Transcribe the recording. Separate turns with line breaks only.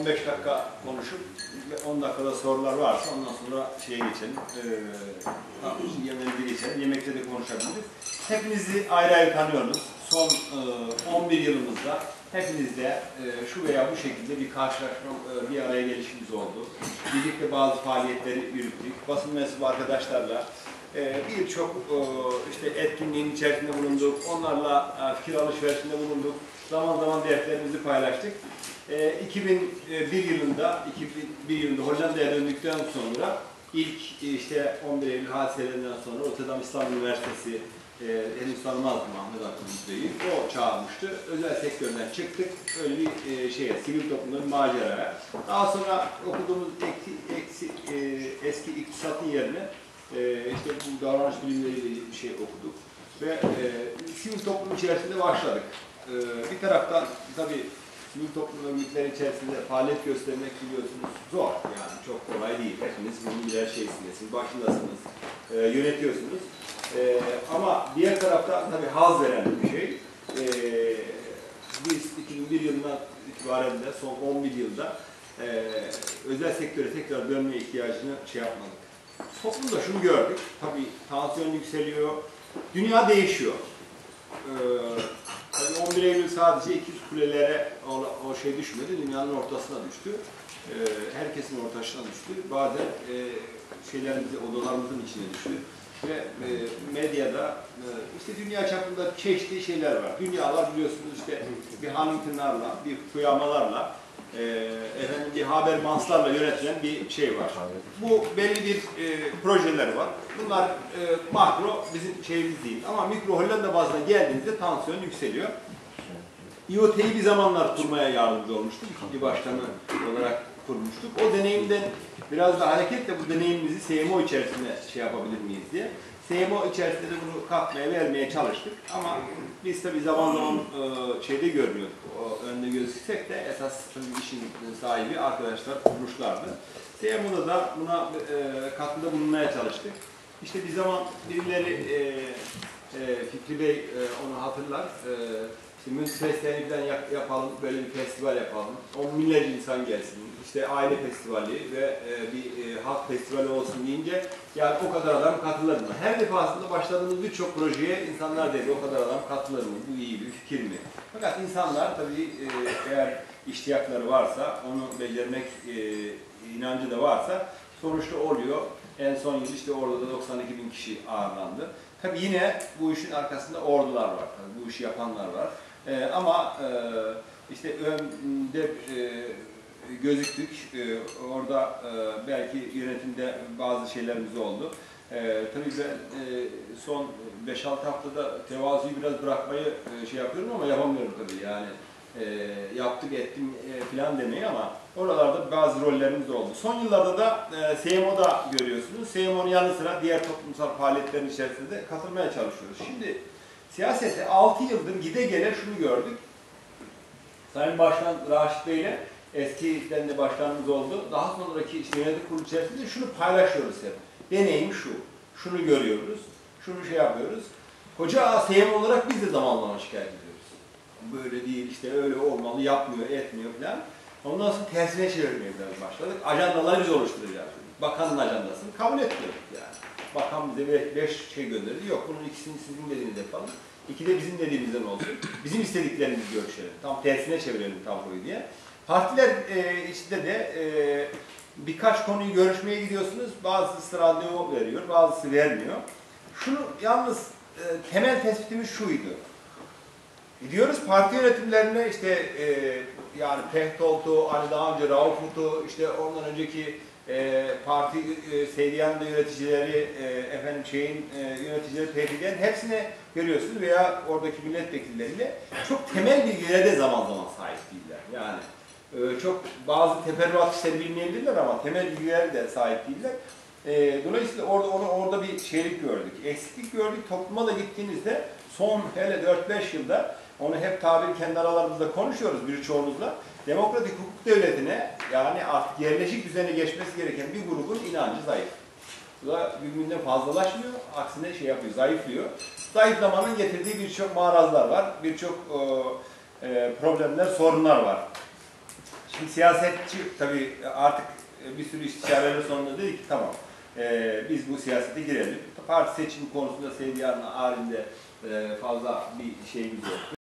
15 dakika konuşup 10 dakikada sorular varsa ondan sonra şeye geçelim. Ee, yemeğimize geçelim. Yemekte de konuşabiliriz. Hepinizi ayrı ayrı tanıyoruz. Son e, 11 yılımızda hepinizle e, şu veya bu şekilde bir karşılaşma, e, bir araya gelişimiz oldu. Birlikte bazı faaliyetleri yürüttük. Basın mensubu arkadaşlarla e, birçok e, işte etkinliğin içerisinde bulunduk. Onlarla e, fikir alışverişinde bulunduk. Zaman zaman dertlerimizi paylaştık. E, 2001 yılında 2001 yılında Hollanda'ya döndükten sonra ilk e, işte 11 Eylül hadiselerinden sonra Rotterdam İstanbul Üniversitesi e, henüz tanımazdım Ahmet Akın Müzdeyi. O çağırmıştı. Özel sektörden çıktık. Öyle bir e, şeye, sivil toplumda bir maceraya. Daha sonra okuduğumuz eksi, eksi, e, eski iktisatın yerine e, işte bu davranış bilimleriyle bir şey okuduk. Ve e, sivil toplum içerisinde başladık. E, bir taraftan tabii sivil toplum örgütleri içerisinde faaliyet göstermek biliyorsunuz zor. Yani çok kolay değil. Hepiniz bunun birer şeysiniz. Siz başındasınız. E, yönetiyorsunuz. E, ama diğer taraftan tabii haz veren bir şey. E, biz 2001 yılından itibaren de son 11 yılda e, özel sektöre tekrar dönme ihtiyacını şey yapmadık. Toplumda şunu gördük. Tabii tansiyon yükseliyor. Dünya değişiyor. Ee, tabii 11 Eylül sadece 200 kulelere o, o şey düşmedi. Dünyanın ortasına düştü. Ee, herkesin ortasına düştü. Bazen e, şeylerimizi, odalarımızın içine düştü. Ve e, medyada e, işte dünya çapında çeşitli şeyler var. Dünyalar biliyorsunuz işte bir Huntington'larla, bir kuyamalarla, e, efendim bir Habermas'larla yönetilen bir şey var. Bu belli bir e, projeler var. Bunlar e, makro bizim şeyimiz değil. Ama mikro Hollanda bazına geldiğinizde tansiyon yükseliyor. IoT'yi bir zamanlar kurmaya yardımcı olmuştuk. İkinci başkanı olarak kurmuştuk. O deneyimden biraz da hareketle bu deneyimimizi SMO içerisinde şey yapabilir miyiz diye. SMO içerisinde de bunu katmaya vermeye çalıştık. Ama biz tabii zaman zaman e, şeyde görmüyorduk. O önde gözüksek de esas işin sahibi arkadaşlar kurmuşlardı. SMO'da da buna e, katkıda bulunmaya çalıştık. İşte bir zaman birileri e, Fikri Bey onu hatırlar. İşte festivali falan yap- yapalım, böyle bir festival yapalım. On binlerce insan gelsin. İşte aile festivali ve bir halk festivali olsun deyince yani o kadar adam katılır mı? Her defasında başladığımız birçok projeye insanlar dedi o kadar adam katılır mı? Bu iyi bir fikir mi? Fakat insanlar tabii e, eğer iştiyakları varsa, onu becermek e, inancı da varsa sonuçta oluyor. En son yıl işte orada da 92 bin kişi ağırlandı. Tabii yine bu işin arkasında ordular var. Tabii bu işi yapanlar var. Ee, ama e, işte önde e, gözüktük. E, orada e, belki yönetimde bazı şeylerimiz oldu. E, tabii ben e, son 5-6 haftada tevazuyu biraz bırakmayı e, şey yapıyorum ama yapamıyorum tabii yani. E, yaptık ettim e, falan demeyi ama oralarda bazı rollerimiz oldu. Son yıllarda da e, SMO'da görüyorsunuz. SMO'nun yanı sıra diğer toplumsal faaliyetlerin içerisinde de katılmaya çalışıyoruz. Şimdi siyasete 6 yıldır gide gele şunu gördük. Sayın Başkan Raşit Bey'le eskiden de başkanımız oldu. Daha sonraki işte yönetim kurulu içerisinde şunu paylaşıyoruz hep. Deneyim şu. Şunu görüyoruz. Şunu şey yapıyoruz. Koca ASM olarak biz de zaman zaman şikayet ediyoruz. Böyle değil işte öyle olmalı yapmıyor etmiyor falan. Ondan sonra tersine çevirmeye başladık. Ajandaları biz oluşturacağız. Bakanın ajandasını kabul etmiyoruz yani. Bakan bize be- beş şey gönderdi. Yok bunun ikisini sizin dediğiniz yapalım. İki de bizim dediğimizden olsun. Bizim istediklerimizi görüşelim. Tam tersine çevirelim tabloyu diye. Partiler e, içinde de e, birkaç konuyu görüşmeye gidiyorsunuz. Bazısı randevu veriyor, bazısı vermiyor. Şunu yalnız e, temel tespitimiz şuydu. Gidiyoruz parti yönetimlerine işte e, yani Pehtolt'u, hani daha önce Raufut'u, işte ondan önceki e, parti e, Seydiyan'da yöneticileri, e, efendim şeyin e, yöneticileri tehdit hepsine görüyorsunuz veya oradaki milletvekilleriyle çok temel bilgilere de zaman zaman sahip değiller. Yani e, çok bazı teferruat işleri ama temel bilgilere de sahip değiller. E, dolayısıyla orada onu orada bir şeylik gördük, eksiklik gördük. Topluma da gittiğinizde son hele 4-5 yılda onu hep tabiri kendi aralarımızda konuşuyoruz birçoğumuzla. Demokratik hukuk devletine yani artık yerleşik düzene geçmesi gereken bir grubun inancı zayıf. Bu da günden fazlalaşmıyor, aksine şey yapıyor, zayıflıyor. Zayıflamanın getirdiği birçok marazlar var, birçok e, e, problemler, sorunlar var. Şimdi siyasetçi tabii artık bir sürü istişareler sonunda dedi ki tamam e, biz bu siyasete girelim. Parti seçimi konusunda Sevdiyan'la halinde fazla bir şeyimiz yok.